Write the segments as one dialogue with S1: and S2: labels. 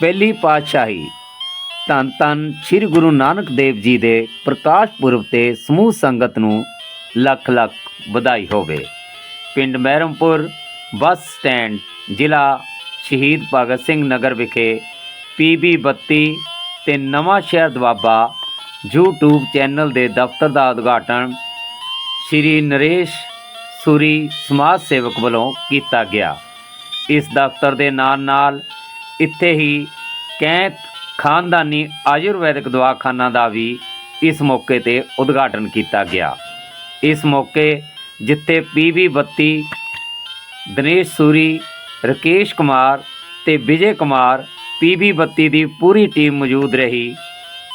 S1: ਪਹਿਲੀ ਪਾਤਸ਼ਾਹੀ ਧੰਨ ਧੰਨ ਸ੍ਰੀ ਗੁਰੂ ਨਾਨਕ ਦੇਵ ਜੀ ਦੇ ਪ੍ਰਕਾਸ਼ ਪੁਰਬ ਤੇ ਸਮੂਹ ਸੰਗਤ ਨੂੰ ਲੱਖ ਲੱਖ ਵਧਾਈ ਹੋਵੇ। ਪਿੰਡ ਮਹਿਰਮਪੁਰ ਬੱਸ ਸਟੈਂਡ, ਜ਼ਿਲ੍ਹਾ ਸ਼ਹੀਦ ਭਗਤ ਸਿੰਘ ਨਗਰ ਵਿਖੇ ਪੀਬੀ 32 ਤੇ ਨਵਾਂ ਸ਼ਹਿਰ ਦਵਾਬਾ YouTube ਚੈਨਲ ਦੇ ਦਫ਼ਤਰ ਦਾ ਉਦਘਾਟਨ ਸ਼੍ਰੀ ਨਰੇਸ਼ ਸੂਰੀ ਸਮਾਜ ਸੇਵਕ ਵੱਲੋਂ ਕੀਤਾ ਗਿਆ। ਇਸ ਦਫ਼ਤਰ ਦੇ ਨਾਲ ਨਾਲ ਇੱਥੇ ਹੀ ਕੈਂਤ ਖਾਨਦਾਨੀ ਆਯੁਰਵੈਦਿਕ ਦਵਾਖਾਨਾ ਦਾ ਵੀ ਇਸ ਮੌਕੇ ਤੇ ਉਦਘਾਟਨ ਕੀਤਾ ਗਿਆ। ਇਸ ਮੌਕੇ ਜਿੱਥੇ ਪੀਵੀ 32 ਦਿਨੇਸ਼ ਸੂਰੀ, ਰਕੇਸ਼ ਕੁਮਾਰ ਤੇ ਵਿਜੇ ਕੁਮਾਰ ਪੀਵੀ 32 ਦੀ ਪੂਰੀ ਟੀਮ ਮੌਜੂਦ ਰਹੀ।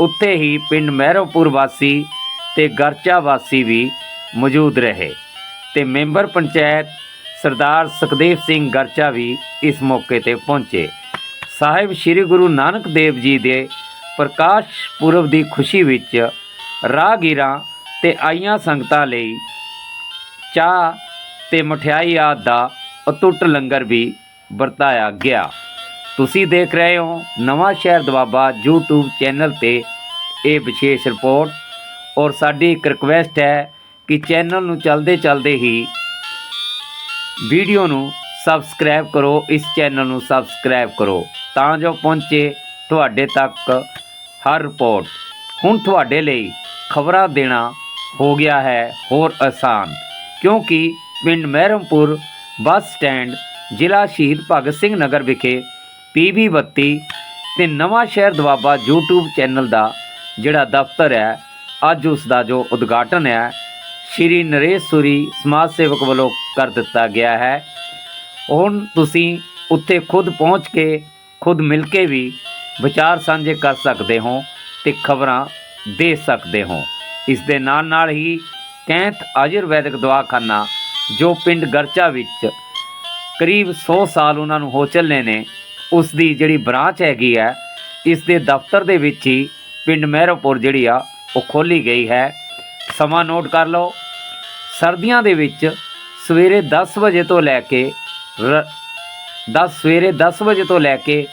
S1: ਉੱਥੇ ਹੀ ਪਿੰਡ ਮਹਿਰੋਪੁਰ ਵਾਸੀ ਤੇ ਗਰਚਾ ਵਾਸੀ ਵੀ ਮੌਜੂਦ ਰਹੇ ਤੇ ਮੈਂਬਰ ਪੰਚਾਇਤ ਸਰਦਾਰ ਸੁਖਦੇਵ ਸਿੰਘ ਗਰਚਾ ਵੀ ਇਸ ਮੌਕੇ ਤੇ ਪਹੁੰਚੇ। ਸਾਹਿਬ ਸ੍ਰੀ ਗੁਰੂ ਨਾਨਕ ਦੇਵ ਜੀ ਦੇ ਪ੍ਰਕਾਸ਼ ਪੁਰਬ ਦੀ ਖੁਸ਼ੀ ਵਿੱਚ ਰਾਹਗੀਰਾਂ ਤੇ ਆਈਆਂ ਸੰਗਤਾਂ ਲਈ ਚਾਹ ਤੇ ਮਠਿਆਈ ਆਦਿ ਦਾ ਅਟੁੱਟ ਲੰਗਰ ਵੀ ਵਰਤਾਇਆ ਗਿਆ। ਤੁਸੀਂ ਦੇਖ ਰਹੇ ਹੋ ਨਵਾਂ ਸ਼ਹਿਰ ਦਵਾਬਾ YouTube ਚੈਨਲ ਤੇ ਇਹ ਵਿਸ਼ੇਸ਼ ਰਿਪੋਰਟ। ਔਰ ਸਾਡੀ ਇੱਕ ਰਿਕੁਐਸਟ ਹੈ ਕਿ ਚੈਨਲ ਨੂੰ ਚਲਦੇ ਚਲਦੇ ਹੀ ਵੀਡੀਓ ਨੂੰ ਸਬਸਕ੍ਰਾਈਬ ਕਰੋ, ਇਸ ਚੈਨਲ ਨੂੰ ਸਬਸਕ੍ਰਾਈਬ ਕਰੋ, ਤਾਂ ਜੋ ਪਹੁੰਚੇ ਤੁਹਾਡੇ ਤੱਕ ਹਰ ਰਿਪੋਰਟ। ਹੁਣ ਤੁਹਾਡੇ ਲਈ ਖਬਰਾਂ ਦੇਣਾ ਹੋ ਗਿਆ ਹੈ ਹੋਰ ਆਸਾਨ, ਕਿਉਂਕਿ ਪਿੰਡ ਮਹਿਰਮਪੁਰ ਬੱਸ ਸਟੈਂਡ ਜ਼ਿਲ੍ਹਾ ਸ਼ਹੀਦ ਭਗਤ ਸਿੰਘ ਨਗਰ ਵਿਖੇ ਪੀਬੀ 32 ਤੇ ਨਵਾਂ ਸ਼ਹਿਰ ਦਵਾਬਾ YouTube ਚੈਨਲ ਦਾ ਜਿਹੜਾ ਦਫ਼ਤਰ ਹੈ, ਅੱਜ ਉਸ ਦਾ ਜੋ ਉਦਘਾਟਨ ਹੈ, ਸ਼੍ਰੀ ਨਰੇਸ਼ ਸੂਰੀ ਸਮਾਜ ਸੇਵਕ ਵੱਲੋਂ ਕਰ ਦਿੱਤਾ ਗਿਆ ਹੈ। ਹੁਣ ਤੁਸੀਂ ਉੱਥੇ ਖੁਦ ਪਹੁੰਚ ਕੇ, ਖੁਦ ਮਿਲ ਕੇ ਵੀ ਵਿਚਾਰ ਸਾਂਝੇ ਕਰ ਸਕਦੇ ਹੋ ਤੇ ਖਬਰਾਂ ਦੇ ਸਕਦੇ ਹੋ। ਇਸ ਦੇ ਨਾਲ ਨਾਲ ਹੀ ਕੈਂਥ ਆਯੁਰਵੈਦਿਕ ਦਵਾਖਾਨਾ, ਜੋ ਪਿੰਡ ਗਰਚਾ ਵਿੱਚ ਕਰੀਬ 100 ਸਾਲ ਉਹਨਾਂ ਨੂੰ ਹੋ ਚੱਲੇ ਨੇ, ਉਸ ਦੀ ਜਿਹੜੀ ਬ੍ਰਾਂਚ ਹੈਗੀ ਹੈ, ਇਸ ਦੇ ਦਫ਼ਤਰ ਦੇ ਵਿੱਚ ਹੀ ਪਿੰਡ ਮਹਿਰੋਪੁਰ ਜਿਹੜੀ ਆ, ਉਹ ਖੋਲੀ ਗਈ ਹੈ। ਸਮਾਂ ਨੋਟ ਕਰ ਲਓ, ਸਰਦੀਆਂ ਦੇ ਵਿੱਚ ਸਵੇਰੇ 10 ਵਜੇ ਤੋਂ ਲੈ ਕੇ 10 ਸਵੇਰੇ 10 ਵਜੇ ਤੋਂ ਲੈ ਕੇ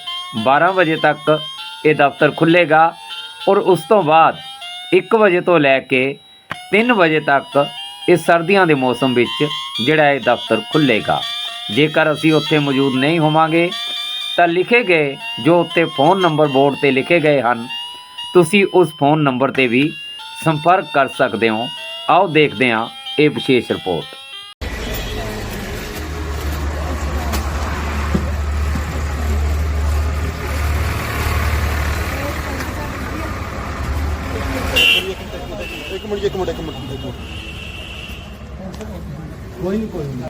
S1: 12 ਵਜੇ ਤੱਕ ਇਹ ਦਫ਼ਤਰ ਖੁੱਲੇਗਾ ਔਰ ਉਸ ਤੋਂ ਬਾਅਦ 1 ਵਜੇ ਤੋਂ ਲੈ ਕੇ 3 ਵਜੇ ਤੱਕ ਇਹ ਸਰਦੀਆਂ ਦੇ ਮੌਸਮ ਵਿੱਚ ਜਿਹੜਾ ਇਹ ਦਫ਼ਤਰ ਖੁੱਲੇਗਾ ਜੇਕਰ ਅਸੀਂ ਉੱਥੇ ਮੌਜੂਦ ਨਹੀਂ ਹੋਵਾਂਗੇ, ਤਾਂ ਲਿਖੇ ਗਏ ਜੋ ਉੱਤੇ ਫੋਨ ਨੰਬਰ ਬੋਰਡ ਤੇ ਲਿਖੇ ਗਏ ਹਨ, ਤੁਸੀਂ ਉਸ ਫੋਨ ਨੰਬਰ ਤੇ ਵੀ ਸੰਪਰਕ ਕਰ ਸਕਦੇ ਹੋ। ਆਓ ਦੇਖਦੇ ਹਾਂ ਇਹ ਵਿਸ਼ੇਸ਼ ਰਿਪੋਰਟ।
S2: ਮਿੰਟ ਇੱਕ ਮਿੰਟ ਇੱਕ ਮਿੰਟ ਇੱਕ ਮਿੰਟ। ਕੋਈ ਨਹੀਂ ਕੋਈ ਨਹੀਂ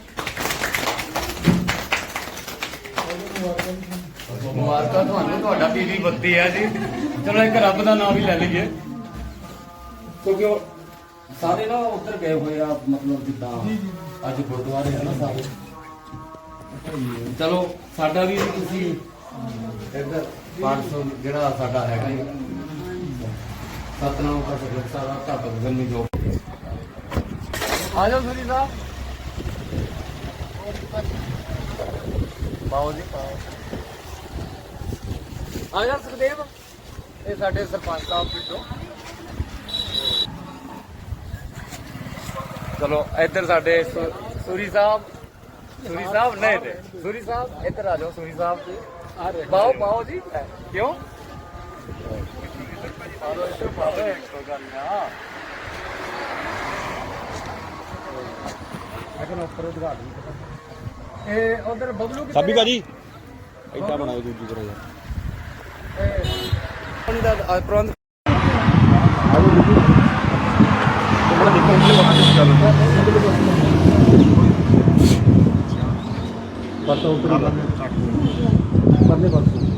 S3: ਮੁਬਾਰਕਾਂ ਤੁਹਾਨੂੰ ਤੁਹਾਡਾ ਪੀਵੀ 32 ਹੈ ਜੀ। ਚਲੋ ਇੱਕ ਰੱਬ ਦਾ ਨਾਮ ਵੀ ਲੈ ਲਈਏ। ਕਿਉਂਕਿ ਉਹ ਸਾਰੇ ਨਾ ਉੱਧਰ ਗਏ ਹੋਏ ਆ ਮਤਲਬ ਜਿੱਦਾਂ ਅੱਜ ਗੁਰਦੁਆਰੇ ਆ ਨਾ ਸਾਰੇ। ਚਲੋ ਸਾਡਾ ਵੀ ਤੁਸੀਂ ਇੱਧਰ 500 ਜਿਹੜਾ ਸਾਡਾ ਹੈਗਾ ਜੀ। ਸਤਨਾਮ ਦਾ ਸਬਕ ਸਾਰਾ ਘੱਟ ਗੰਨੀ ਜੋ ਆ ਜਾਓ ਸੁਰੀ ਸਾਹਿਬ। ਬਾਓ ਜੀ। ਪਾਓ ਆ ਜਾ ਸੁਖਦੇਵ। ਇਹ ਸਾਡੇ ਸਰਪੰਚ ਸਾਹਿਬ ਪਿੰਡੋਂ। ਚਲੋ ਇੱਧਰ ਸਾਡੇ ਸੂਰੀ ਸਾਹਿਬ। ਸੂਰੀ ਸਾਹਿਬ ਨਹੀਂ ਤੇ ਸੂਰੀ ਸਾਹਿਬ ਇੱਧਰ ਆ ਜਾਓ ਸੂਰੀ ਸਾਹਿਬ ਆ ਰਹੇ ਬਾਓ ਬਾਓ ਜੀ। ਕਿਉਂ? ਅਗਰ ਉੱਪਰ ਉਦਘਾਟਨ ਇਹ ਉਧਰ ਬਬਲੂ ਕਿੱਥੇ
S2: ਸਾਬੀ ਭਾਜੀ। ਇੱਦਾਂ ਬਣਾਓ ਦੂਜੀ ਤਰ੍ਹਾਂ ਯਾਰ।
S3: ਪਾਣੀ ਦਾ ਪ੍ਰਬੰਧ
S2: ਪਰਸੋਂ ਉੱਪਰ ਪਰਲੇ ਪਰਸੋਂ।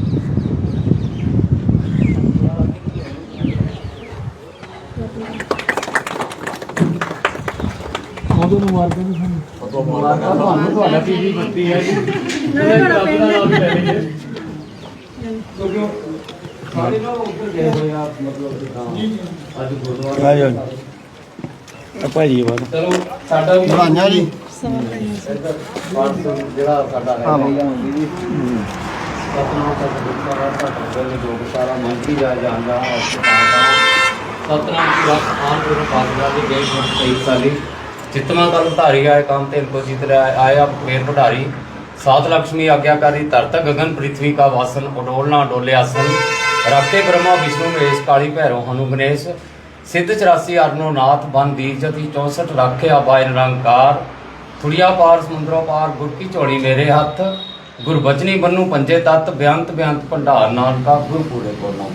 S2: ਉਹਦੋਂ ਨੂੰ ਮਾਰ ਕੇ ਨਹੀਂ ਸਾਨੂੰ
S3: ਮੁਬਾਰਕਾਂ ਤੁਹਾਨੂੰ ਤੁਹਾਡਾ ਪੀਵੀ ਬੱਤੀ ਹੈ। ਜੀ ਦਾ ਵੀ ਲੈ ਲਈਏ ਕਿਉਂਕਿ ਸਾਰੇ ਨਾ ਉੱਧਰ ਗਏ ਹੋਏ ਆ ਮਤਲਬ ਅੱਜ ਗੁਰਦੁਆਰਾ
S2: ਆ। ਆ ਭਾਜੀ ਬਾਤ
S3: ਚਲੋ ਸਾਡਾ ਵੀ
S2: ਬਣਾਈਆਂ ਜੀ
S3: ਇੱਧਰ 500 ਜਿਹੜਾ ਸਾਡਾ ਹੈ ਸਤਨਾਮ ਸਤਿਗੁਰ ਸਾਰਾ ਸਾਡਾ ਜੋ ਸਾਰਾ ਮੰਤਰੀ ਜਾ ਜਾਂਦਾ ਹਸਪਤਾਲ ਸਤਨਾਮ ਕੀ ਰੱਖ ਆਨ ਗੁਰੂ ਪਾਤਸ਼ਾਹ ਦੀ ਗਏ ਸਹੀ ਸਾਲੀ ਜਿਤਨਾ ਕਲ ਧਾਰੀ ਆਏ काम तेन को जीत रहा है आया मेर पढ़ारी सात लक्ष्मी आज्ञाकारी तरत गगन पृथ्वी का वासन उडोलना डोले आसन रखे ब्रह्मा विष्णु महेश काली भैरव हनु गणेश सिद्ध चौरासी अरनो नाथ बन दीर जति चौसठ राखे आबाय निरंकार थुड़िया पार समुद्रों पार गुर की चौड़ी मेरे हथ गुर बचनी बन्नू पंजे तत् बेअंत बेअंत भंडार नानका गुर पूरे को नाम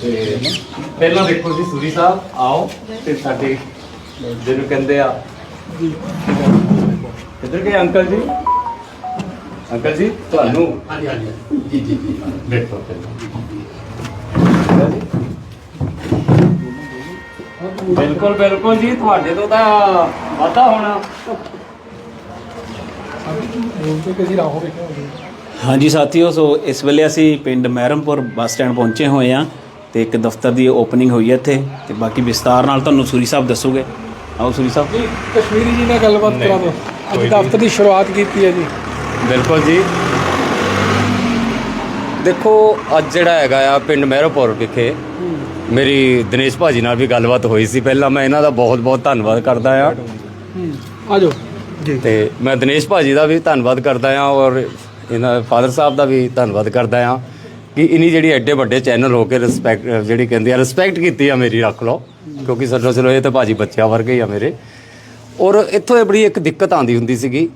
S3: ਤੇ ਪਹਿਲਾਂ ਦੇਖੋ ਜੀ ਸੂਰੀ ਸਾਹਿਬ ਆਓ ਤੇ ਸਾਡੇ ਜਿਹਨੂੰ ਕਹਿੰਦੇ ਆ। ਕਿੱਧਰ ਗਏ ਅੰਕਲ ਜੀ? ਅੰਕਲ ਜੀ ਤੁਹਾਨੂੰ? ਹਾਂਜੀ ਹਾਂਜੀ ਜੀ ਜੀ ਜੀ। ਬੈਠੋ ਪਹਿਲਾਂ। ਬਿਲਕੁਲ ਬਿਲਕੁਲ ਜੀ ਤੁਹਾਡੇ ਤੋਂ ਤਾਂ ਵਾਧਾ ਹੋਣਾ।
S4: ਹਾਂਜੀ ਸਾਥੀਓ ਸੋ ਇਸ ਵੇਲੇ ਅਸੀਂ ਪਿੰਡ ਮਹਿਰਮਪੁਰ ਬੱਸ ਸਟੈਂਡ ਪਹੁੰਚੇ ਹੋਏ ਆ ਤੇ ਇੱਕ ਦਫ਼ਤਰ ਦੀ ਓਪਨਿੰਗ ਹੋਈ ਹੈ ਇੱਥੇ ਤੇ ਬਾਕੀ ਵਿਸਤਾਰ ਨਾਲ ਤੁਹਾਨੂੰ ਸੂਰੀ ਸਾਹਿਬ ਦੱਸੋਗੇ। ਆਓ ਸੂਰੀ ਸਾਹਿਬ।
S5: ਜੀ ਕਸ਼ਮੀਰੀ ਜੀ ਨਾਲ ਗੱਲਬਾਤ ਕਰਾ ਦਿਓ। ਅੱਜ ਦਫ਼ਤਰ ਦੀ ਸ਼ੁਰੂਆਤ ਕੀਤੀ ਹੈ ਜੀ।
S3: ਬਿਲਕੁਲ ਜੀ। ਦੇਖੋ ਅੱਜ ਜਿਹੜਾ ਹੈਗਾ ਆ ਪਿੰਡ ਮਹਿਰੋਪੁਰ ਵਿਖੇ ਮੇਰੀ ਦਿਨੇਸ਼ ਭਾਜੀ ਨਾਲ ਵੀ ਗੱਲਬਾਤ ਹੋਈ ਸੀ। ਪਹਿਲਾਂ ਮੈਂ ਇਹਨਾਂ ਦਾ ਬਹੁਤ ਬਹੁਤ ਧੰਨਵਾਦ ਕਰਦਾ ਆ।
S5: ਆ ਜਾਓ। ਜੀ
S3: ਤੇ ਮੈਂ ਦਿਨੇਸ਼ ਭਾਜੀ ਦਾ ਵੀ ਧੰਨਵਾਦ ਕਰਦਾ ਆ ਔਰ ਇਹਨਾਂ ਫਾਦਰ ਸਾਹਿਬ ਦਾ ਵੀ ਧੰਨਵਾਦ ਕਰਦਾ ਆ ਕਿ ਇਨੀ ਜਿਹੜੀ ਐਡੇ ਵੱਡੇ ਚੈਨਲ ਹੋ ਕੇ ਰਿਸਪੈਕਟ ਜਿਹੜੀ ਕਹਿੰਦੇ ਆ ਰਿਸਪੈਕਟ ਕੀਤੀ ਆ ਮੇਰੀ ਰੱਖ ਲਓ ਕਿਉਂਕਿ ਸੱਚੋ ਚਲੋ ਇਹ ਤਾਂ ਭਾਜੀ ਬੱਚਿਆਂ ਵਰਗੇ ਹੀ ਆ ਮੇਰੇ ਔਰ ਇੱਥੋਂ ਇਹ ਬੜੀ ਇੱਕ ਦਿੱਕਤ ਆਉਂਦੀ ਹੁੰਦੀ ਸੀਗੀ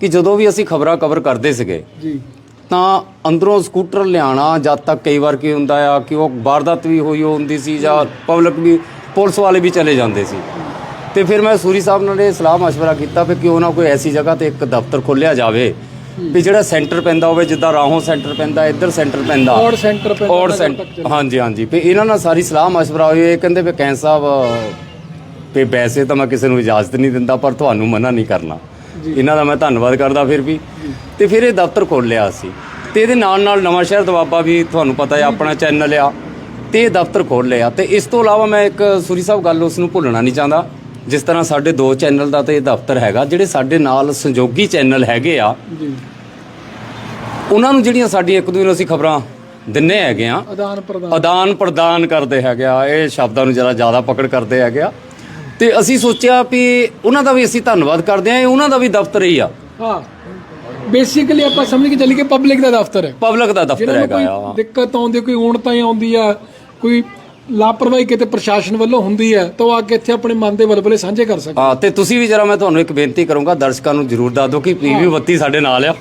S3: ਕਿ ਜਦੋਂ ਵੀ ਅਸੀਂ ਖਬਰਾਂ ਕਵਰ ਕਰਦੇ ਸੀਗੇ
S5: ਜੀ
S3: ਤਾਂ ਅੰਦਰੋਂ ਸਕੂਟਰ ਲਿਆਣਾ ਜਦ ਤੱਕ ਕਈ ਵਾਰ ਕੀ ਹੁੰਦਾ ਆ ਕਿ ਉਹ ਵਾਰਦਾਤ ਵੀ ਹੋਈ ਹੁੰਦੀ ਸੀ ਜਾਂ ਪਬਲਿਕ ਵੀ ਪੁਲਿਸ ਵਾਲੇ ਵੀ ਚਲੇ ਜਾਂਦੇ ਸੀ ਤੇ ਫਿਰ ਮੈਂ ਸੂਰੀ ਸਾਹਿਬ ਨਾਲ ਇਹ ਸਲਾਹ مشورہ ਕੀਤਾ ਵੀ ਕਿਉਂ ਨਾ ਕੋਈ ਐਸੀ ਜਗ੍ਹਾ ਤੇ ਇੱਕ ਦਫ਼ਤਰ ਖੋਲਿਆ ਜਾਵੇ ਵੀ ਜਿਹੜਾ ਸੈਂਟਰ ਪੈਂਦਾ ਹੋਵੇ ਜਿੱਦਾਂ ਰਾਹੋਂ ਸੈਂਟਰ ਪੈਂਦਾ ਇੱਧਰ ਸੈਂਟਰ ਪੈਂਦਾ।
S5: ਔਰ ਸੈਂਟਰ ਪੈਂਦਾ ਔਰ
S3: ਸੈਂਟਰ ਹਾਂਜੀ ਹਾਂਜੀ। ਵੀ ਇਹਨਾਂ ਨਾਲ ਸਾਰੀ ਸਲਾਹ ਮਸ਼ਵਰਾ ਹੋਈ ਇਹ ਕਹਿੰਦੇ ਵੀ ਕੈਂ ਸਾਹਿਬ ਵੀ ਵੈਸੇ ਤਾਂ ਮੈਂ ਕਿਸੇ ਨੂੰ ਇਜਾਜ਼ਤ ਨਹੀਂ ਦਿੰਦਾ ਪਰ ਤੁਹਾਨੂੰ ਮਨਾ ਨਹੀਂ ਕਰਨਾ। ਇਹਨਾਂ ਦਾ ਮੈਂ ਧੰਨਵਾਦ ਕਰਦਾ ਫਿਰ ਵੀ। ਤੇ ਫਿਰ ਇਹ ਦਫ਼ਤਰ ਖੋਲ ਲਿਆ ਸੀ ਤੇ ਇਹਦੇ ਨਾਲ ਨਾਲ ਨਵਾਂ ਸ਼ਹਿਰ ਦਵਾਬਾ ਵੀ ਤੁਹਾਨੂੰ ਪਤਾ ਹੈ ਆਪਣਾ ਚੈਨਲ ਆ। ਤੇ ਇਹ ਦਫ਼ਤਰ ਖੋਲ ਲਿਆ। ਤੇ ਇਸ ਤੋਂ ਇਲਾਵਾ ਮੈਂ ਇੱਕ ਸੂਰੀ ਸਾਹਿਬ ਗੱਲ ਉਸ ਨੂੰ ਭੁੱਲਣਾ ਨਹੀਂ ਚਾਹੁੰਦਾ। ਜਿਸ ਤਰ੍ਹਾਂ ਸਾਡੇ ਦੋ ਚੈਨਲ ਦਾ ਤੇ ਦਫ਼ਤਰ ਹੈਗਾ ਜਿਹੜੇ ਸਾਡੇ ਨਾਲ ਸੰਜੋਗੀ ਚੈਨਲ ਹੈਗੇ ਆ
S5: ਜੀ।
S3: ਉਹਨਾਂ ਨੂੰ ਜਿਹੜੀਆਂ ਸਾਡੀਆਂ ਇੱਕ ਦੂਜੇ ਨੂੰ ਅਸੀਂ ਖਬਰਾਂ ਦਿੰਨੇ ਹੈਗੇ ਆ
S5: ਆਦਾਨ ਪ੍ਰਦਾਨ।
S3: ਆਦਾਨ ਪ੍ਰਦਾਨ ਕਰਦੇ ਹੈਗੇ ਆ ਇਹ ਸ਼ਬਦਾਂ ਨੂੰ ਜਰਾ ਜ਼ਿਆਦਾ ਪਕੜ ਕਰਦੇ ਹੈਗੇ ਆ। ਤੇ ਅਸੀਂ ਸੋਚਿਆ ਵੀ ਉਹਨਾਂ ਦਾ ਵੀ ਅਸੀਂ ਧੰਨਵਾਦ ਕਰਦੇ ਆ ਇਹ ਉਹਨਾਂ ਦਾ ਵੀ ਦਫ਼ਤਰ ਹੀ ਆ।
S5: ਹਾਂ। ਬੇਸਿਕਲੀ ਆਪਾਂ ਸਮਝ ਕੇ ਚੱਲੀ ਕਿ ਪਬਲਿਕ ਦਾ ਦਫ਼ਤਰ ਹੈ।
S3: ਪਬਲਿਕ ਦਾ ਦਫ਼ਤਰ ਹੈਗਾ ਆ।
S5: ਦਿੱਕਤ ਆਉਂਦੀ ਕੋਈ ਊਣਤਾਂ ਆਉਂਦੀ ਆ ਕੋਈ ਲਾਪਰਵਾਹੀ ਕਿਤੇ ਪ੍ਰਸ਼ਾਸਨ ਵੱਲੋਂ ਹੁੰਦੀ ਹੈ ਤਾਂ ਉਹ ਆ ਕੇ ਇੱਥੇ ਆਪਣੇ ਮਨ ਦੇ ਬਲਬਲੇ ਸਾਂਝੇ ਕਰ ਸਕਦੇ
S3: ਹਾਂ। ਤੇ ਤੁਸੀਂ ਵੀ ਜਰਾ ਮੈਂ ਤੁਹਾਨੂੰ ਇੱਕ ਬੇਨਤੀ ਕਰੂੰਗਾ ਦਰਸ਼ਕਾਂ ਨੂੰ ਜਰੂਰ ਦੱਸ ਦਿਓ ਕਿ ਪੀਵੀ ਬੱਤੀ ਸਾਡੇ ਨਾਲ ਆ।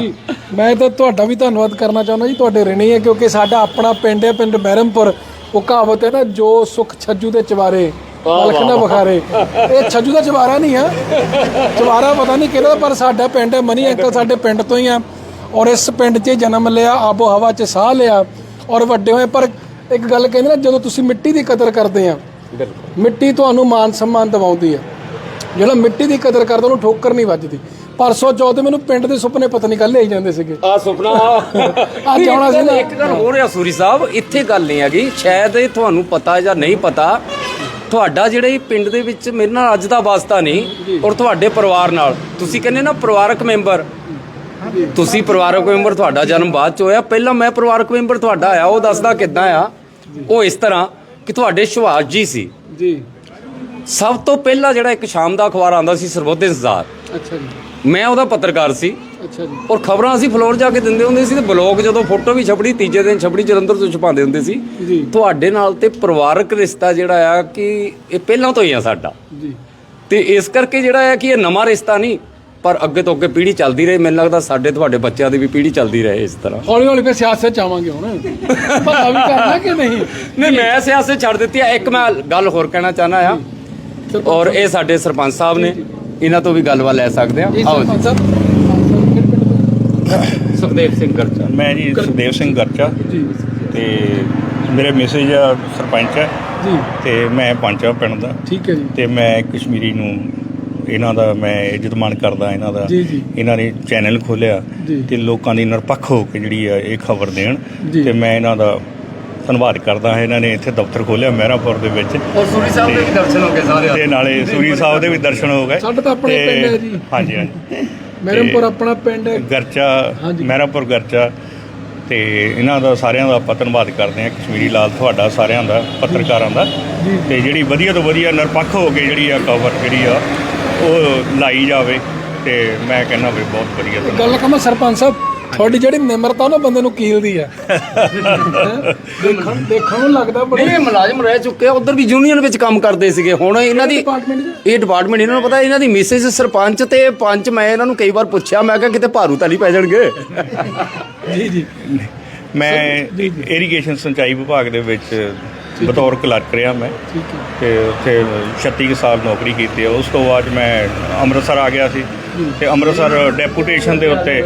S5: ਜੀ ਮੈਂ ਤਾਂ ਤੁਹਾਡਾ ਵੀ ਧੰਨਵਾਦ ਕਰਨਾ ਚਾਹੁੰਦਾ ਜੀ ਤੁਹਾਡੇ ਰਿਣੀ ਹੈ ਕਿਉਂਕਿ ਸਾਡਾ ਆਪਣਾ ਪਿੰਡ ਹੈ ਪਿੰਡ ਮਹਿਰਮਪੁਰ ਉਹ ਕਹਾਵਤ ਹੈ ਨਾ ਜੋ ਸੁਖ ਛੱਜੂ ਦੇ ਚਵਾਰੇ ਮਲਖ ਨਾ ਬਖਾਰੇ ਇਹ ਛੱਜੂ ਦਾ ਚਵਾਰਾ ਨਹੀਂ ਆ। ਚਵਾਰਾ ਪਤਾ ਨਹੀਂ ਕਿਹਦਾ ਪਰ ਸਾਡਾ ਪਿੰਡ ਹੈ ਮਨੀ ਅੰਕਲ ਸਾਡੇ ਪਿੰਡ ਤੋਂ ਹੀ ਆ। ਔਰ ਇਸ ਪਿੰਡ 'ਚ ਜਨਮ ਲਿਆ ਆਬੋ ਹਵਾ 'ਚ ਸਾਹ ਲਿਆ। ਔਰ ਵੱਡੇ ਹੋਏ ਪਰ ਇੱਕ ਗੱਲ ਕਹਿੰਦੇ ਨਾ ਜਦੋਂ ਤੁਸੀਂ ਮਿੱਟੀ ਦੀ ਕਦਰ ਕਰਦੇ ਆ ਮਿੱਟੀ ਤੁਹਾਨੂੰ ਮਾਨ ਸਨਮਾਨ ਦਿਵਾਉਂਦੀ ਹੈ ਜਿਹੜਾ ਮਿੱਟੀ ਦੀ ਕਦਰ ਕਰਦਾ ਉਹਨੂੰ ਠੋਕਰ ਨਹੀਂ ਵੱਜਦੀ। ਪਰਸੋਂ ਚੌਥੇ ਮੈਨੂੰ ਪਿੰਡ ਦੇ ਸੁਪਨੇ ਪਤਾ ਨਹੀਂ ਕੱਲ ਆਈ ਜਾਂਦੇ ਸੀਗੇ।
S3: ਆ ਸੁਪਨਾ।
S5: ਅੱਜ ਆਉਣਾ ਸੀ ਨਾ।
S3: ਇੱਕ ਗੱਲ ਹੋ ਰਿਹਾ ਸੂਰੀ ਸਾਹਿਬ ਇੱਥੇ ਗੱਲ ਨਹੀਂ ਹੈਗੀ ਸ਼ਾਇਦ ਇਹ ਤੁਹਾਨੂੰ ਪਤਾ ਜਾਂ ਨਹੀਂ ਪਤਾ ਤੁਹਾਡਾ ਜਿਹੜਾ ਇਹ ਪਿੰਡ ਦੇ ਵਿੱਚ ਮੇਰੇ ਨਾਲ ਅੱਜ ਦਾ ਵਾਸਤਾ ਨਹੀਂ ਔਰ ਤੁਹਾਡੇ ਪਰਿਵਾਰ ਨਾਲ। ਤੁਸੀਂ ਕਹਿੰਦੇ ਨਾ ਪਰਿਵਾਰਕ ਮੈਂਬਰ ਤੁਸੀਂ ਪਰਿਵਾਰਕ ਮੈਂਬਰ ਤੁਹਾਡਾ ਜਨਮ ਬਾਅਦ ਚ ਹੋਇਆ। ਪਹਿਲਾਂ ਮੈਂ ਪਰਿਵਾਰਕ ਮੈਂਬਰ ਤੁਹਾਡਾ ਆਇਆ ਉਹ ਦੱਸਦਾ ਕਿੱਦਾਂ ਆ। ਉਹ ਇਸ ਤਰ੍ਹਾਂ ਕਿ ਤੁਹਾਡੇ ਸੁਭਾਸ਼ ਜੀ ਸੀ।
S5: ਜੀ।
S3: ਸਭ ਤੋਂ ਪਹਿਲਾਂ ਜਿਹੜਾ ਇੱਕ ਸ਼ਾਮ ਦਾ ਅਖਬਾਰ ਆਉਂਦਾ ਸੀ ਸਰਬੋਧੇ ਇੰਤਜ਼ਾਰ।
S5: ਅੱਛਾ ਜੀ।
S3: ਮੈਂ ਉਹਦਾ ਪੱਤਰਕਾਰ ਸੀ।
S5: ਅੱਛਾ ਜੀ।
S3: ਔਰ ਖਬਰਾਂ ਅਸੀਂ ਫਲੋਰ ਜਾ ਕੇ ਦਿੰਦੇ ਹੁੰਦੇ ਸੀ ਤੇ ਬਲੌਗ ਜਦੋਂ ਫੋਟੋ ਵੀ ਛਪੜੀ ਤੀਜੇ ਦਿਨ ਛਪੜੀ ਜਲੰਧਰ ਤੋਂ ਛਪਾਉਂਦੇ ਹੁੰਦੇ ਸੀ।
S5: ਜੀ।
S3: ਤੁਹਾਡੇ ਨਾਲ ਤੇ ਪਰਿਵਾਰਕ ਰਿਸ਼ਤਾ ਜਿਹੜਾ ਆ ਕਿ ਇਹ ਪਹਿਲਾਂ ਤੋਂ ਹੀ ਆ ਸਾਡਾ।
S5: ਜੀ।
S3: ਤੇ ਇਸ ਕਰਕੇ ਜਿਹੜਾ ਆ ਕਿ ਇਹ ਨਵਾਂ ਰਿਸ਼ਤਾ ਨਹੀਂ ਪਰ ਅੱਗੇ ਤੋਂ ਅੱਗੇ ਪੀੜ੍ਹੀ ਚੱਲਦੀ ਰਹੇ ਮੈਨੂੰ ਲੱਗਦਾ ਸਾਡੇ ਤੁਹਾਡੇ ਬੱਚਿਆਂ ਦੀ ਵੀ ਪੀੜ੍ਹੀ ਚੱਲਦੀ ਰਹੇ ਇਸ ਤਰ੍ਹਾਂ।
S5: ਹੌਲੀ ਹੌਲੀ ਫਿਰ ਸਿਆਸਤ ਚ ਆਵਾਂਗੇ ਹੁਣ। ਪਤਾ ਵੀ ਕਰਨਾ ਕਿ ਨਹੀਂ?
S3: ਨਹੀਂ ਮੈਂ ਸਿਆਸਤ ਛੱਡ ਦਿੱਤੀ ਆ। ਇੱਕ ਮੈਂ ਗੱਲ ਹੋਰ ਕਹਿਣਾ ਚਾਹਨਾ ਆ। ਔਰ ਇਹ ਸਾਡੇ ਸਰਪੰਚ ਸਾਹਿਬ ਨੇ ਇਹਨਾਂ ਤੋਂ ਵੀ ਗੱਲਬਾਤ ਲੈ ਸਕਦੇ ਆ।
S5: ਜੀ
S3: ਆਓ ਜੀ। ਸੁਖਦੇਵ ਸਿੰਘ ਗਰਚਾ।
S6: ਮੈਂ ਜੀ ਸੁਖਦੇਵ ਸਿੰਘ ਗਰਚਾ।
S5: ਜੀ।
S6: ਤੇ ਮੇਰੇ ਮੈਸੇਜ ਆ ਸਰਪੰਚ ਹੈ।
S5: ਜੀ।
S6: ਤੇ ਮੈਂ ਪੰਚ ਪਿੰਡ ਦਾ।
S5: ਠੀਕ ਹੈ ਜੀ।
S6: ਤੇ ਮੈਂ ਕਸ਼ਮੀਰੀ ਨੂੰ ਇਹਨਾਂ ਦਾ ਮੈਂ ਇੱਜ਼ਤ ਮਾਣ ਕਰਦਾ ਇਹਨਾਂ ਦਾ। ਇਹਨਾਂ ਨੇ ਚੈਨਲ ਖੋਲਿਆ। ਤੇ ਲੋਕਾਂ ਦੀ ਨਿਰਪੱਖ ਹੋ ਕੇ ਜਿਹੜੀ ਆ ਇਹ ਖਬਰ ਦੇਣ। ਤੇ ਮੈਂ ਇਹਨਾਂ ਦਾ ਧੰਨਵਾਦ ਕਰਦਾ ਹਾਂ। ਇਹਨਾਂ ਨੇ ਇੱਥੇ ਦਫ਼ਤਰ ਖੋਲ੍ਹਿਆ ਮਹਿਰਾਪੁਰ ਦੇ ਵਿੱਚ।
S3: ਔਰ ਸੂਰੀ ਸਾਹਿਬ ਦੇ ਵੀ ਦਰਸ਼ਨ ਹੋ ਗਏ ਸਾਰੇ।
S6: ਤੇ ਨਾਲੇ ਸੂਰੀ ਸਾਹਿਬ ਦੇ ਵੀ ਦਰਸ਼ਨ ਹੋ ਗਏ।
S5: ਸਾਡਾ ਤਾਂ ਆਪਣਾ ਪਿੰਡ ਹੈ ਜੀ।
S6: ਹਾਂਜੀ ਹਾਂਜੀ।
S5: ਮਹਿਰਮਪੁਰ ਆਪਣਾ ਪਿੰਡ ਹੈ।
S6: ਗਰਚਾ। ਮਹਿਰਾਪੁਰ ਗਰਚਾ। ਤੇ ਇਹਨਾਂ ਦਾ ਸਾਰਿਆਂ ਦਾ ਆਪਾਂ ਧੰਨਵਾਦ ਕਰਦੇ ਹਾਂ। ਕਸ਼ਮੀਰੀ ਲਾਲ ਤੁਹਾਡਾ ਸਾਰਿਆਂ ਦਾ ਪੱਤਰਕਾਰਾਂ ਦਾ। ਤੇ ਜਿਹੜੀ ਵਧੀਆ ਤੋਂ ਵਧੀਆ ਨਿਰਪੱਖ ਹੋ ਕੇ ਜਿਹੜੀ ਆ ਕਵਰ ਜਿਹੜੀ ਆ ਉਹ ਲਾਈ ਜਾਵੇ ਤੇ ਮੈਂ ਕਹਿੰਦਾ ਵੀ ਬਹੁਤ ਵਧੀਆ ਧੰਨਵਾਦ।
S5: ਗੱਲ ਕਹਾਂ ਸਰਪੰਚ ਸਾਹਿਬ ਤੁਹਾਡੀ ਜਿਹੜੀ ਨਿਮਰਤਾ ਨਾ ਬੰਦੇ ਨੂੰ ਕੀਲਦੀ ਹੈ ਹੈਂ? ਦੇਖਣ ਦੇਖਣ ਨੂੰ ਲੱਗਦਾ ਬੜੀ
S3: ਇਹ ਮੁਲਾਜ਼ਮ ਰਹਿ ਚੁੱਕੇ ਆ ਉਧਰ ਵੀ ਯੂਨੀਅਨ ਵਿੱਚ ਕੰਮ ਕਰਦੇ ਸੀਗੇ। ਹੁਣ ਇਹਨਾਂ ਦੀ
S5: ਡਿਪਾਰਟਮੈਂਟ
S3: ਇਹ ਡਿਪਾਰਟਮੈਂਟ ਇਹਨਾਂ ਨੂੰ ਪਤਾ ਇਹਨਾਂ ਦੀ ਮਿਸਿਸ ਸਰਪੰਚ ਤੇ ਪੰਚ ਮੈਂ ਇਹਨਾਂ ਨੂੰ ਕਈ ਵਾਰ ਪੁੱਛਿਆ ਮੈਂ ਕਿਹਾ ਕਿਤੇ ਭਾਰੂ ਤਾਂ ਨਹੀਂ ਪੈ ਜਾਣਗੇ?
S5: ਜੀ ਜੀ।
S6: ਮੈਂ ਇਰੀਗੇਸ਼ਨ ਸਿੰਚਾਈ ਵਿਭਾਗ ਦੇ ਵਿੱਚ ਬਤੌਰ ਕਲਰਕ ਰਿਹਾ ਮੈਂ। ਤੇ ਉੱਥੇ 36 ਕੁ ਸਾਲ ਨੌਕਰੀ ਕੀਤੀ ਹੈ। ਉਸ ਤੋਂ ਬਾਅਦ ਮੈਂ ਅੰਮ੍ਰਿਤਸਰ ਆ ਗਿਆ ਸੀ। ਤੇ ਅੰਮ੍ਰਿਤਸਰ ਡੈਪੂਟੇਸ਼ਨ ਦੇ ਉੱਤੇ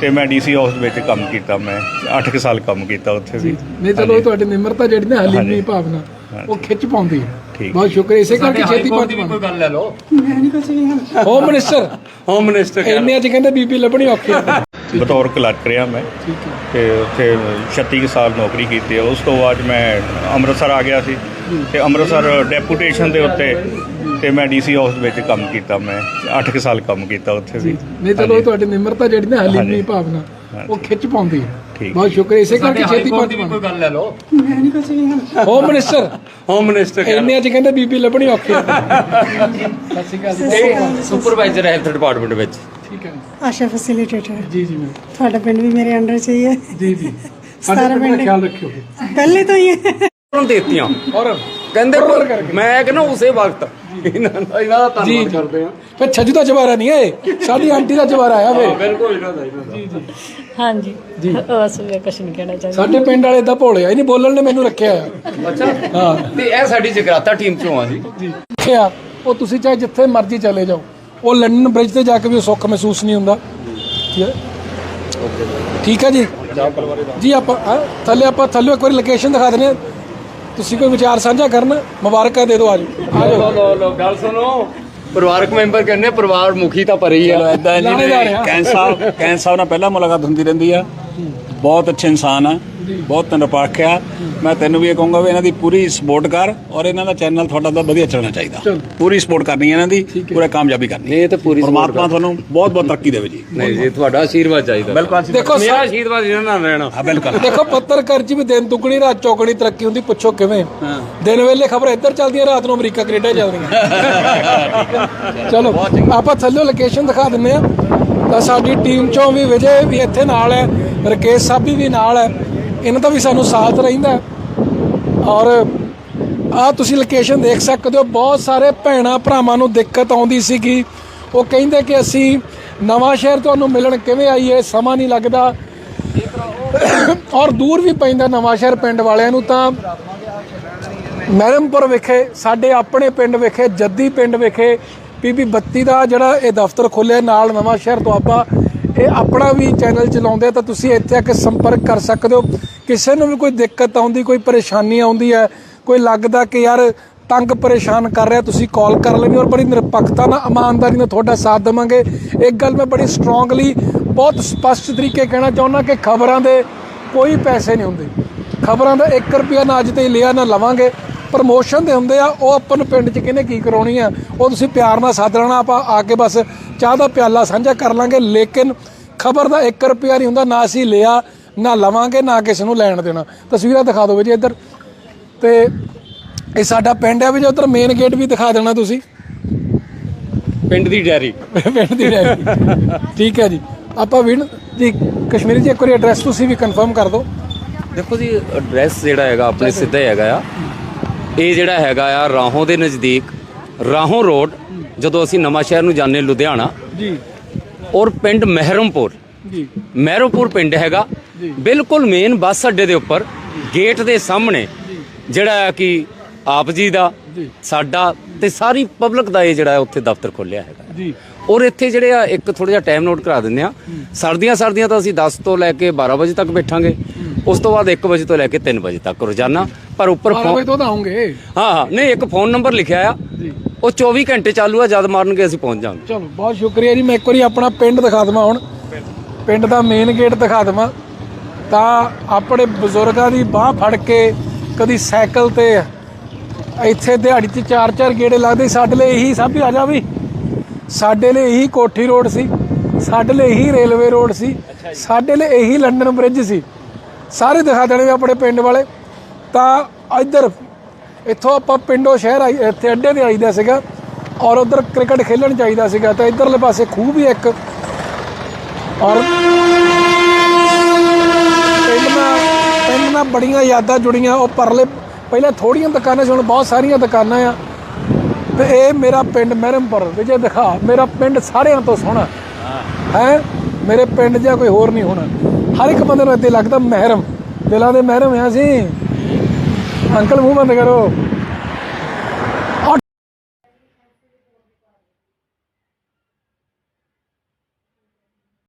S6: ਤੇ ਮੈਂ ਡੀਸੀ ਹਾਊਸ ਵਿੱਚ ਕੰਮ ਕੀਤਾ। ਮੈਂ 8 ਕੁ ਸਾਲ ਕੰਮ ਕੀਤਾ ਉੱਥੇ ਵੀ।
S5: ਨਹੀਂ ਚਲੋ ਤੁਹਾਡੀ ਨਿਮਰਤਾ ਜਿਹੜੀ ਨਾ ਹਲੀਮੀ ਭਾਵਨਾ ਉਹ ਖਿੱਚ ਪਾਉਂਦੀ ਹੈ। ਬਹੁਤ ਸ਼ੁਕਰ ਇਸੇ ਕਰਕੇ ਛੇਤੀ ਪਹੁੰਚ
S3: ਕੋਈ ਗੱਲ ਲੈ ਲਓ।
S5: ਹੋਮ ਮਿਨਿਸਟਰ
S3: ਹੋਮ ਮਿਨਿਸਟਰ
S5: ਇੰਨੇ ਚ ਕਹਿੰਦੇ ਬੀਬੀ ਲੱਭਣੀ ਔਖੀ ਹੈ।
S6: ਬਤੌਰ ਕਲਰਕ ਰਿਹਾ ਮੈਂ। ਤੇ ਉੱਥੇ 36 ਕੁ ਸਾਲ ਨੌਕਰੀ ਕੀਤੀ ਹੈ। ਉਸ ਤੋਂ ਬਾਅਦ ਮੈਂ ਅੰਮ੍ਰਿਤਸਰ ਆ ਗਿਆ ਸੀ। ਤੇ ਅੰਮ੍ਰਿਤਸਰ ਡੈਪੂਟੇਸ਼ਨ ਦੇ ਉੱਤੇ ਤੇ ਮੈਂ ਡੀਸੀ ਹਾਊਸ ਵਿੱਚ ਕੰਮ ਕੀਤਾ ਮੈਂ। 8 ਕੁ ਸਾਲ ਕੰਮ ਕੀਤਾ ਉੱਥੇ ਵੀ।
S5: ਨਹੀਂ ਚਲੋ ਤੁਹਾਡੀ ਨਿਮਰਤਾ ਜਿਹੜੀ ਨਾ ਹਲੀਮੀ
S6: ਹਾਂਜੀ।
S5: ਭਾਵਨਾ ਉਹ ਖਿੱਚ ਪਾਉਂਦੀ ਹੈ। ਬਹੁਤ ਸ਼ੁਕਰ ਇਸੇ ਕਰਕੇ ਛੇਤੀ ਪਹੁੰਚ
S3: ਕੋਈ ਗੱਲ ਲੈ ਲਓ।
S5: ਹੋਮ ਮਿਨਿਸਟਰ
S3: ਹੋਮ ਮਿਨਿਸਟਰ
S5: ਇੰਨੇ ਚ ਕਹਿੰਦੇ ਬੀਬੀ ਲੱਭਣੀ ਔਖੀ ਹੈ। ਸਤਿ ਸ਼੍ਰੀ ਅਕਾਲ।
S3: ਸੁਪਰਵਾਈਜ਼ਰ ਹੈ ਹੈਲਥ ਡਿਪਾਰਟਮੈਂਟ ਵਿੱਚ।
S5: ਠੀਕ ਹੈ
S7: ਆਸ਼ਾ ਫੈਸਿਲਿਟੇਟਰ
S5: ਜੀ ਜੀ ਮੈਂ
S7: ਤੁਹਾਡਾ ਪਿੰਡ ਵੀ ਮੇਰੇ ਅੰਡਰ ਚ ਹੀ ਹੈ।
S5: ਜੀ ਜੀ। ਸਾਡੇ ਪਿੰਡ ਦਾ
S7: ਪਿੰਡ।
S5: ਖਿਆਲ ਰੱਖਿਓ।
S7: ਪਹਿਲੇ ਤੋਂ ਹੀ ਹੈ।
S3: ਉਹਨਾਂ ਦੇਤੀਆਂ।
S5: ਔਰ
S3: ਕਹਿੰਦੇ ਮੈਂ ਕਹਿੰਦਾ ਉਸੇ ਵਕਤ ਇਹਨਾਂ ਦਾ ਇਹਨਾਂ ਦਾ
S5: ਜੀ
S3: ਧੰਨਵਾਦ ਕਰਦੇ ਆ
S5: ਫਿਰ ਛੱਜੂ ਦਾ ਜਵਾਰਾ ਨਹੀਂ ਹੈ ਸਾਡੀ ਆਂਟੀ ਦਾ ਜਵਾਰਾ ਆਇਆ ਵੇ।
S3: ਬਿਲਕੁਲ ਇਹਨਾਂ ਦਾ ਇਹਨਾਂ ਦਾ
S5: ਜੀ ਜੀ।
S7: ਹਾਂਜੀ। ਬਸ ਮੈਂ ਕੁਛ ਨਹੀਂ ਕਹਿਣਾ ਚਾਹੁੰਦੀ।
S5: ਸਾਡੇ ਪਿੰਡ ਵਾਲੇ ਇਦਾਂ ਭੋਲੇ ਆ। ਇਹ ਨਹੀਂ ਬੋਲਣ ਨੇ ਮੈਨੂੰ ਰੱਖਿਆ ਆ।
S3: ਅੱਛਾ।
S5: ਹਾਂ।
S3: ਤੇ ਇਹ ਸਾਡੀ ਜਗਰਾਤਾ ਟੀਮ ਚੋਂ ਆ ਜੀ।
S5: ਜੀ। ਰੱਖਿਆ। ਉਹ ਤੁਸੀਂ ਚਾਹੇ ਜਿੱਥੇ ਮਰਜ਼ੀ ਚਲੇ ਜਾਓ। ਉਹ ਲੰਡਨ ਬ੍ਰਿਜ ਤੇ ਜਾ ਕੇ ਵੀ ਉਹ ਸੁੱਖ ਮਹਿਸੂਸ ਨਹੀਂ ਹੁੰਦਾ। ਠੀਕ ਹੈ? ਠੀਕ ਹੈ ਜੀ? ਜੀ ਆਪਾਂ ਹਾਂ, ਥੱਲੇ ਆਪਾਂ ਥੱਲੇ ਇੱਕ ਵਾਰੀ ਲੋਕੇਸ਼ਨ ਦਿਖਾ ਦਿੰਦੇ ਹਾਂ। ਤੁਸੀਂ ਕੋਈ ਵਿਚਾਰ ਸਾਂਝਾ ਕਰਨ ਮੁਬਾਰਕਾਂ ਦੇ ਦਿਓ ਆਜੋ ਆਜੋ
S3: ਲੋ ਲੋ ਗੱਲ ਸੁਣੋ। ਪਰਿਵਾਰਕ ਮੈਂਬਰ ਕਹਿੰਦੇ ਪਰਿਵਾਰ ਮੁਖੀ ਤਾਂ ਪਰ ਹੀ ਆ
S5: ਲਾਣੇਦਾਰ ਆ।
S8: ਕੈਂਸ ਸਾਹਿਬ ਕੈਂਸ ਸਾਹਿਬ ਨਾਲ ਪਹਿਲਾਂ ਮੁਲਾਕਾਤ ਹੁੰਦੀ ਰਹਿੰਦੀ ਆ। ਬਹੁਤ ਅੱਛੇ ਇਨਸਾਨ ਆ। ਬਹੁਤ ਨਿਰਪੱਖ ਆ। ਮੈਂ ਤੈਨੂੰ ਵੀ ਇਹ ਕਹੂੰਗਾ ਵੀ ਇਹਨਾਂ ਦੀ ਪੂਰੀ ਸਪੋਰਟ ਕਰ ਔਰ ਇਹਨਾਂ ਦਾ ਚੈਨਲ ਤੁਹਾਡਾ ਤਾਂ ਵਧੀਆ ਚੱਲਣਾ ਚਾਹੀਦਾ। ਪੂਰੀ ਸਪੋਰਟ ਕਰਨੀ ਹੈ ਇਹਨਾਂ ਦੀ ਪੂਰਾ ਕਾਮਯਾਬੀ ਕਰਨੀ।
S3: ਇਹ ਤਾਂ ਪੂਰੀ
S8: ਪਰਮਾਤਮਾ ਤੁਹਾਨੂੰ ਬਹੁਤ ਬਹੁਤ ਤਰੱਕੀ ਦੇਵੇ ਜੀ।
S3: ਨਹੀਂ ਜੀ ਤੁਹਾਡਾ ਆਸ਼ੀਰਵਾਦ ਚਾਹੀਦਾ।
S8: ਬਿਲਕੁਲ
S5: ਦੇਖੋ
S3: ਮੇਰਾ ਆਸ਼ੀਰਵਾਦ ਇਹਨਾਂ ਨਾਲ ਰਹਿਣਾ।
S8: ਹਾਂ ਬਿਲਕੁਲ।
S5: ਦੇਖੋ ਪੱਤਰਕਾਰ ਚ ਵੀ ਦਿਨ ਦੁੱਗਣੀ ਰਾਤ ਚੌਗਣੀ ਤਰੱਕੀ ਹੁੰਦੀ ਪੁੱਛੋ ਕਿਵੇਂ? ਦਿਨ ਵੇਲੇ ਖਬਰ ਇੱਧਰ ਚੱਲਦੀਆਂ ਰਾਤ ਨੂੰ ਅਮਰੀਕਾ ਕੈਨੇਡਾ ਚੱਲਦੀਆਂ ਚਲੋ ਆਪਾਂ ਥੱਲੇ ਲੋਕੇਸ਼ਨ ਦਿਖਾ ਦਿੰਨੇ ਆ ਤਾਂ ਸਾਡੀ ਟੀਮ ਚੋਂ ਵੀ ਵਿਜੇ ਵੀ ਇੱਥੇ ਨਾਲ ਹੈ ਰਕੇਸ਼ ਸਾਬੀ ਵੀ ਨਾਲ ਹੈ। ਇਹਨਾਂ ਦਾ ਵੀ ਸਾਨੂੰ ਸਾਥ ਰਹਿੰਦਾ ਔਰ ਆ ਤੁਸੀਂ ਲੋਕੇਸ਼ਨ ਦੇਖ ਸਕਦੇ ਹੋ, ਬਹੁਤ ਸਾਰੇ ਭੈਣਾ ਭਰਾਵਾਂ ਨੂੰ ਦਿੱਕਤ ਆਉਂਦੀ ਸੀਗੀ। ਉਹ ਕਹਿੰਦੇ ਕਿ ਅਸੀਂ ਨਵਾਂ ਸ਼ਹਿਰ ਤੁਹਾਨੂੰ ਮਿਲਣ ਕਿਵੇਂ ਆਈਏ, ਸਮਾਂ ਨਹੀਂ ਲੱਗਦਾ। ਔਰ ਦੂਰ ਵੀ ਪੈਂਦਾ ਨਵਾਂ ਸ਼ਹਿਰ ਪਿੰਡ ਵਾਲਿਆਂ ਨੂੰ ਤਾਂ। ਮਹਿਰਮਪੁਰ ਵਿਖੇ, ਸਾਡੇ ਆਪਣੇ ਪਿੰਡ ਵਿਖੇ, ਜੱਦੀ ਪਿੰਡ ਵਿਖੇ ਪੀਪੀ 32 ਦਾ ਜਿਹੜਾ ਇਹ ਦਫ਼ਤਰ ਖੋਲ੍ਹਿਆ ਨਾਲ ਨਵਾਂ ਸ਼ਹਿਰ ਤੋਂ ਆਪਾਂ ਇਹ ਆਪਣਾ ਵੀ ਚੈਨਲ ਚਲਾਉਂਦੇ ਆ ਤਾਂ ਤੁਸੀਂ ਇੱਥੇ ਆ ਕੇ ਸੰਪਰਕ ਕਰ ਸਕਦੇ ਹੋ। ਕਿਸੇ ਨੂੰ ਵੀ ਕੋਈ ਦਿੱਕਤ ਆਉਂਦੀ, ਕੋਈ ਪਰੇਸ਼ਾਨੀ ਆਉਂਦੀ ਹੈ, ਕੋਈ ਲੱਗਦਾ ਕਿ ਯਾਰ ਤੰਗ ਪਰੇਸ਼ਾਨ ਕਰ ਰਿਹਾ, ਤੁਸੀਂ ਕਾਲ ਕਰ ਲੈਣੀ ਔਰ ਬੜੀ ਨਿਰਪੱਖਤਾ ਨਾਲ, ਇਮਾਨਦਾਰੀ ਨਾਲ ਤੁਹਾਡਾ ਸਾਥ ਦੇਵਾਂਗੇ। ਇੱਕ ਗੱਲ ਮੈਂ ਬੜੀ ਸਟਰੋਂਗਲੀ ਬਹੁਤ ਸਪਸ਼ਟ ਤਰੀਕੇ ਕਹਿਣਾ ਚਾਹੁੰਦਾ ਕਿ ਖਬਰਾਂ ਦੇ ਕੋਈ ਪੈਸੇ ਨਹੀਂ ਹੁੰਦੇ। ਖਬਰਾਂ ਦਾ 1 ਰੁਪਿਆ ਨਾ ਅੱਜ ਤੇ ਲਿਆ, ਨਾ ਲਵਾਂਗੇ। ਪ੍ਰਮੋਸ਼ਨ ਦੇ ਹੁੰਦੇ ਆ, ਉਹ ਆਪਾਂ ਨੂੰ ਪਿੰਡ 'ਚ ਕਿਹਨੇ ਕੀ ਕਰਾਉਣੀ ਆ? ਉਹ ਤੁਸੀਂ ਪਿਆਰ ਨਾਲ ਸੱਦ ਲੈਣਾ ਆਪਾਂ ਆ ਕੇ ਬਸ ਚਾਹ ਦਾ ਪਿਆਲਾ ਸਾਂਝਾ ਕਰ ਲਾਂਗੇ। ਲੇਕਿਨ ਖਬਰ ਦਾ 1 ਰੁਪਿਆ ਨਹੀਂ ਹੁੰਦਾ, ਨਾ ਅਸੀਂ ਲਿਆ। ਨਾ ਲਵਾਂਗੇ ਨਾ ਕਿਸੇ ਨੂੰ ਲੈਣ ਦੇਣਾ। ਤਸਵੀਰਾਂ ਦਿਖਾ ਦਿਓ ਜੀ ਇੱਧਰ। ਤੇ ਇਹ ਸਾਡਾ ਪਿੰਡ ਹੈ ਵੀ ਜੇ ਉੱਧਰ ਮੇਨ ਗੇਟ ਵੀ ਦਿਖਾ ਦੇਣਾ ਤੁਸੀਂ।
S3: ਪਿੰਡ ਦੀ ਡੈਰੀ।
S5: ਪਿੰਡ ਦੀ ਡੈਰੀ। ਠੀਕ ਹੈ ਜੀ। ਆਪਾਂ ਵੀ ਜੀ ਕਸ਼ਮੀਰੀ ਜੀ ਇੱਕ ਵਾਰੀ ਐਡਰੈਸ ਤੁਸੀਂ ਵੀ ਕਨਫਰਮ ਕਰ ਦਿਓ।
S3: ਦੇਖੋ ਜੀ ਐਡਰੈਸ ਜਿਹੜਾ ਹੈਗਾ ਆਪਣੇ ਸਿੱਧਾ ਹੈਗਾ ਆ। ਇਹ ਜਿਹੜਾ ਹੈਗਾ ਆ ਰਾਹੋਂ ਦੇ ਨਜ਼ਦੀਕ ਰਾਹੋਂ ਰੋਡ ਜਦੋਂ ਅਸੀਂ ਨਵਾਂ ਸ਼ਹਿਰ ਨੂੰ ਜਾਂਦੇ ਲੁਧਿਆਣਾ।
S5: ਜੀ।
S3: ਔਰ ਪਿੰਡ ਮਹਿਰਮਪੁਰ।
S5: ਜੀ।
S3: ਮਹਿਰਮਪੁਰ ਪਿੰਡ ਹੈਗਾ। ਬਿਲਕੁਲ ਮੇਨ ਬੱਸ ਅੱਡੇ ਦੇ ਉੱਪਰ ਗੇਟ ਦੇ ਸਾਹਮਣੇ ਜਿਹੜਾ ਕਿ ਆਪ ਜੀ ਦਾ ਸਾਡਾ ਤੇ ਸਾਰੀ ਪਬਲਿਕ ਦਾ ਇਹ ਜਿਹੜਾ ਉੱਥੇ ਦਫ਼ਤਰ ਖੋਲਿਆ ਹੈਗਾ।
S5: ਜੀ।
S3: ਔਰ ਇੱਥੇ ਜਿਹੜੇ ਆ ਇੱਕ ਥੋੜਾ ਜਿਹਾ ਟਾਈਮ ਨੋਟ ਕਰਾ ਦਿੰਦੇ ਆ ਸਰਦੀਆਂ ਸਰਦੀਆਂ ਤਾਂ ਅਸੀਂ 10 ਤੋਂ ਲੈ ਕੇ 12 ਵਜੇ ਤੱਕ ਬੈਠਾਂਗੇ। ਉਸ ਤੋਂ ਬਾਅਦ 1 ਵਜੇ ਤੋਂ ਲੈ ਕੇ 3 ਵਜੇ ਤੱਕ ਰੋਜ਼ਾਨਾ। ਪਰ ਉੱਪਰ
S5: 12
S3: ਫੋਨ
S5: ਵਜੇ ਤੋਂ ਤਾਂ ਆਉਂਗੇ।
S3: ਹਾਂ ਹਾਂ। ਨਹੀਂ ਇੱਕ ਫੋਨ ਨੰਬਰ ਲਿਖਿਆ ਆ। ਉਹ 24 ਘੰਟੇ ਚਾਲੂ ਆ ਜਦ ਮਾਰਨਗੇ ਅਸੀਂ ਪਹੁੰਚ ਜਾਵਾਂਗੇ।
S5: ਚਲੋ ਬਹੁਤ ਸ਼ੁਕਰੀਆ ਜੀ। ਮੈਂ ਇੱਕ ਵਾਰੀ ਆਪਣਾ ਪਿੰਡ ਦਿਖਾ ਦਵਾਂ ਹੁਣ। ਪਿੰਡ ਦਾ ਮੇਨ ਗੇਟ ਦਿਖਾ ਦਵਾਂ। ਤਾਂ ਆਪਣੇ ਬਜ਼ੁਰਗਾਂ ਦੀ ਬਾਹ ਫੜ ਕੇ ਕਦੀ ਸਾਈਕਲ ਤੇ ਇੱਥੇ ਦਿਹਾੜੀ 'ਚ ਚਾਰ ਚਾਰ ਗੇੜੇ ਲੱਗਦੇ ਸਾਡੇ ਲਈ ਇਹੀ ਸਭ ਆ ਜਾ ਵੀ। ਸਾਡੇ ਲਈ ਇਹੀ ਕੋਠੀ ਰੋਡ ਸੀ ਸਾਡੇ ਲਈ ਇਹੀ ਰੇਲਵੇ ਰੋਡ ਸੀ ਸਾਡੇ ਲਈ ਇਹੀ ਲੰਡਨ ਬ੍ਰਿਜ ਸੀ। ਸਾਰੇ ਦਿਖਾ ਦੇਣੇ ਆਪਣੇ ਪਿੰਡ ਵਾਲੇ। ਤਾਂ ਇੱਧਰ ਇੱਥੋਂ ਆਪਾਂ ਪਿੰਡੋਂ ਸ਼ਹਿਰ ਆਈ ਇੱਥੇ ਅੱਡੇ ਤੇ ਆਈਦਾ ਸੀਗਾ ਔਰ ਉਧਰ ਕ੍ਰਿਕਟ ਖੇਲਣ ਚਾਹੀਦਾ ਸੀਗਾ। ਤਾਂ ਇੱਧਰਲੇ ਪਾਸੇ ਖੂਹ ਵੀ ਇੱਕ ਔਰ ਪਿੰਡ ਨਾਲ ਪਿੰਡ ਨਾਲ ਬੜੀਆਂ ਯਾਦਾਂ ਜੁੜੀਆਂ ਉਹ ਪਰਲੇ ਪਹਿਲਾਂ ਥੋੜੀਆਂ ਦੁਕਾਨਾਂ ਸੀ ਹੁਣ ਬਹੁਤ ਸਾਰੀਆਂ ਦੁਕਾਨਾਂ ਆ। ਤੇ ਇਹ ਮੇਰਾ ਪਿੰਡ ਮਹਿਰਮਪੁਰ ਵਿਜੇ ਦਿਖਾ। ਮੇਰਾ ਪਿੰਡ ਸਾਰਿਆਂ ਤੋਂ ਸੋਹਣਾ। ਹੈ। ਮੇਰੇ ਪਿੰਡ ਜਿਹਾ ਕੋਈ ਹੋਰ ਨਹੀਂ ਹੋਣਾ। ਹਰ ਇੱਕ ਬੰਦੇ ਨੂੰ ਇੱਥੇ ਲੱਗਦਾ ਮਹਿਰਮ। ਦਿਲਾਂ ਦੇ ਮਹਿਰਮ ਆ ਸੀ ਅੰਕਲ ਮੂੰਹ ਬੰਦ ਕਰੋ।